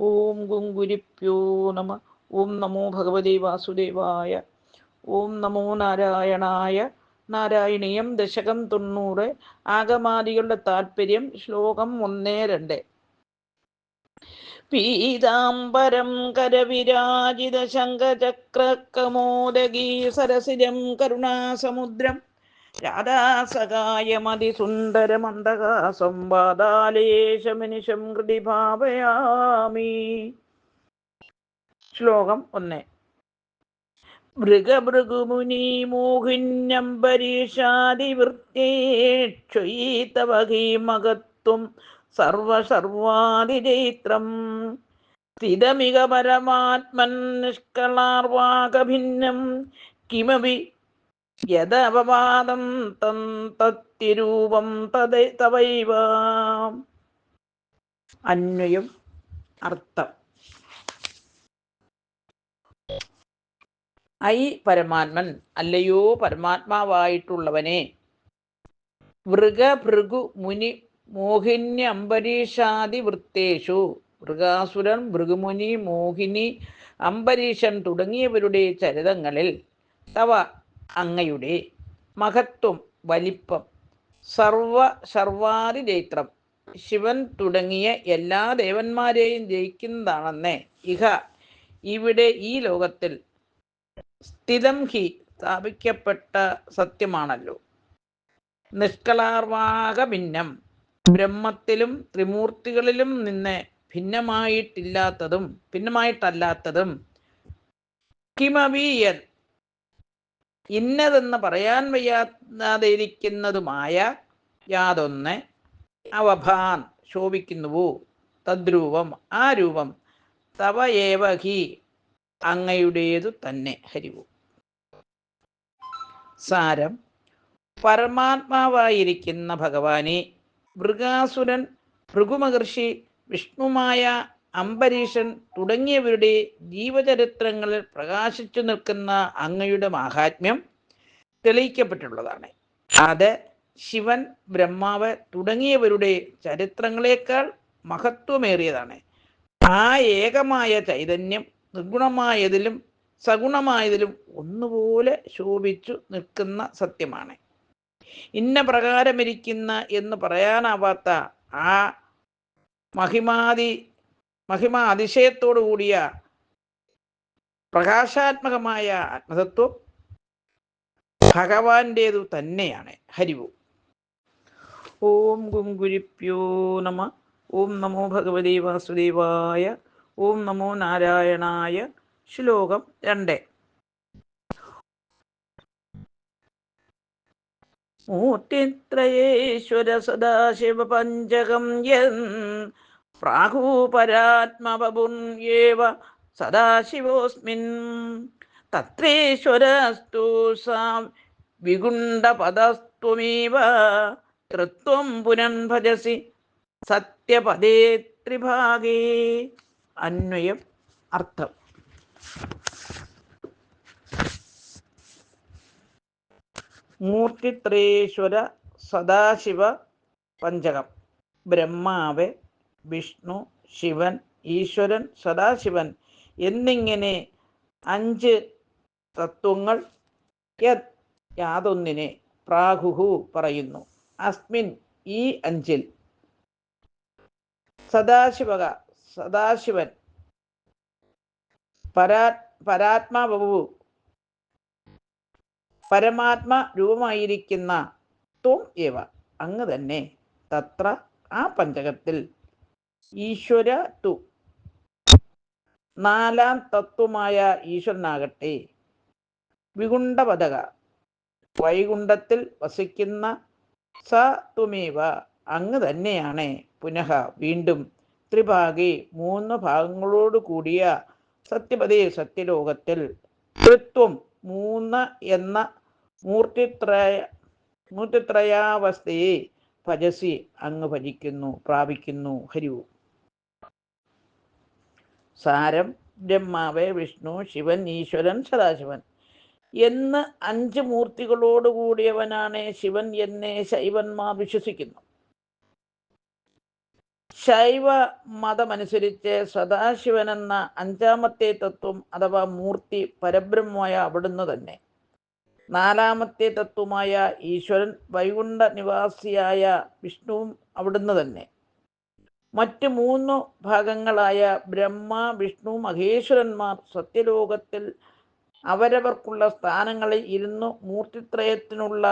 ഓം ഗുങ്കുരിപ്യോ നമ. ഓം നമോ ഭഗവതി വാസുദേവായ. ഓം നമോ നാരായണായ. നാരായണീയം ദശകം തൊണ്ണൂറ്. ആഗമാദികളുടെ താല്പര്യം ശ്ലോകം ഒന്നേ രണ്ട്. പീതാംബരം കരവിരാജിത ശങ്കചക്രകമോദഗീ സരസിജം കരുണാസമുദ്രം. രാധാസകായമതിസുന്ദരമന്ദകാസം വാദാലേശമനിശം ഹൃദി ഭാവയാമി. ശ്ലോകം ഒന്ന്. മൃഗഭൃഗുമുനി മോഹിന്യംബരീഷാദിവൃത്തേക്ഷയീതവഹീ മഹത്വം സർവസർവാതിചൈത്രം സ്ഥിതമിക പരമാത്മൻ നിഷ്കളാർവാകഭിന്നം. കിമപി യദപവാദം തം തത്തിരൂപം തദ തവൈവ. അന്വയം. അർത്ഥം. ഐ പരമാത്മൻ അല്ലയോ പരമാത്മാവായിട്ടുള്ളവനെ. വൃഗഭൃഗു മുനി മോഹിന്യ അംബരീഷാദി വൃത്തേഷു മൃഗാസുരൻ ഭൃഗുമുനി മോഹിനി അംബരീഷൻ തുടങ്ങിയവരുടെ ചരിതങ്ങളിൽ തവ അങ്ങയുടെ മഹത്വം വലിപ്പം സർവ സർവാദി ജൈത്രം ശിവൻ തുടങ്ങിയ എല്ലാ ദേവന്മാരെയും ജയിക്കുന്നതാണെന്ന്. ഇഹ ഇവിടെ ഈ ലോകത്തിൽ സ്ഥിതം ഹി സ്ഥാപിക്കപ്പെട്ട സത്യമാണല്ലോ. നിഷ്കളാർവാക ഭിന്നം ബ്രഹ്മത്തിലും ത്രിമൂർത്തികളിലും നിന്ന് ഭിന്നമായിട്ടില്ലാത്തതും ഭിന്നമായിട്ടല്ലാത്തതും കിമവീയൻ ഇന്നതെന്ന് പറയാൻ വയ്യാതിരിക്കുന്നതുമായ യാതൊന്ന് അവഭാൻ ശോഭിക്കുന്നുവോ? തദ്രൂപം ആ രൂപം തവ ഏവ ഹി അങ്ങയുടേതു തന്നെ ഹരിവു. സാരം പരമാത്മാവായിരിക്കുന്ന ഭഗവാനെ മൃഗാസുരൻ ഭൃഗുമഹർഷി വിഷ്ണുമായ അംബരീഷൻ തുടങ്ങിയവരുടെ ജീവചരിത്രങ്ങളിൽ പ്രകാശിച്ചു നിൽക്കുന്ന അങ്ങയുടെ മാഹാത്മ്യം തെളിയിക്കപ്പെട്ടുള്ളതാണ് അത് ശിവൻ ബ്രഹ്മാവ് തുടങ്ങിയവരുടെ ചരിത്രങ്ങളെക്കാൾ മഹത്വമേറിയതാണ്. ആ ഏകമായ ചൈതന്യം നിർഗുണമായതിലും സഗുണമായതിലും ഒന്നുപോലെ ശോഭിച്ചു നിൽക്കുന്ന സത്യമാണ്. ഇന്ന പ്രകാരമിരിക്കുന്ന എന്ന് പറയാനാവാത്ത ആ മഹിമാതി മഹിമ അതിശയത്തോടു കൂടിയ പ്രകാശാത്മകമായ ആത്മതത്വം ഭഗവാന്റേതു തന്നെയാണ്. ഹരിവു ഓം. ഗുങ്കുരിപ്യോ നമ. ഓം നമോ ഭഗവതി വാസുദേവായ. ഓം നമോ നാരായണായ. ശ്ലോകം രണ്ട്. മൂർത്തിത്രയേശ്വര സദാശിവ പഞ്ചകം യൻ പ്രാഹൂപരാത്മബുർയേവ സദാശിവോസ്മിൻ. തത്രേശ്വരസ്തു സാം വിഗുണ്ടപദസ്ത്വമേവ തൃത്വം പുനൻ ഭജസി സത്യപദേ ത്രിഭാഗേ. അന്വയം അർത്ഥം. മൂർത്തിത്രേശ്വര സദാശിവ പഞ്ചകം. ബ്രഹ്മാവ് വിഷ്ണു ശിവൻ ഈശ്വരൻ സദാശിവൻ എന്നിങ്ങനെ അഞ്ച് തത്വങ്ങൾ യത് യാതൊന്നിനെ പ്രാഹുഹു പറയുന്നു. അസ്മിൻ ഈ അഞ്ചിൽ. സദാശിവക സദാശിവൻ. പരാ പരാത്മാവു. പരമാത്മ രൂപമായിരിക്കുന്ന ത്വം ഏവ അങ്ങ് തന്നെ തത്ര ആ പഞ്ചകത്തിൽ ഈശ്വര തു. നാലാം തത്വമായ ഈശ്വരനാകട്ടെ. വികുണ്ഠപതക വൈകുണ്ഠത്തിൽ വസിക്കുന്ന സ തുമേവ. അങ്ങ് തന്നെയാണ്. പുനഃ വീണ്ടും ത്രിഭാഗി. മൂന്ന് ഭാഗങ്ങളോട് കൂടിയ സത്യപതി സത്യലോകത്തിൽ തൃത്വം മൂന്ന് എന്ന മൂർത്തിത്രയ മൂർത്തിത്രയാവസ്ഥയെ ഭജസി അങ്ങ് ഭജിക്കുന്നു പ്രാപിക്കുന്നു. ഹരിവു. സാരം ബ്രഹ്മാവ് വിഷ്ണു ശിവൻ ഈശ്വരൻ സദാശിവൻ. എന്ന് അഞ്ച് മൂർത്തികളോട് കൂടിയവനാണ് ശിവൻ എന്നെ ശൈവന്മാർ വിശ്വസിക്കുന്നു. ശൈവ മതമനുസരിച്ച് സദാശിവൻ എന്ന അഞ്ചാമത്തെ തത്വം അഥവാ മൂർത്തി പരബ്രഹ്മമായ അവിടുന്ന് തന്നെ. നാലാമത്തെ തത്വമായ ഈശ്വരൻ വൈകുണ്ഠ നിവാസിയായ വിഷ്ണുവും അവിടുന്ന് തന്നെ. മറ്റ് മൂന്ന് ഭാഗങ്ങളായ ബ്രഹ്മ വിഷ്ണു മഹേശ്വരന്മാർ സത്യലോകത്തിൽ അവരവർക്കുള്ള സ്ഥാനങ്ങളിൽ ഇരുന്നു മൂർത്തിത്രയത്തിനുള്ള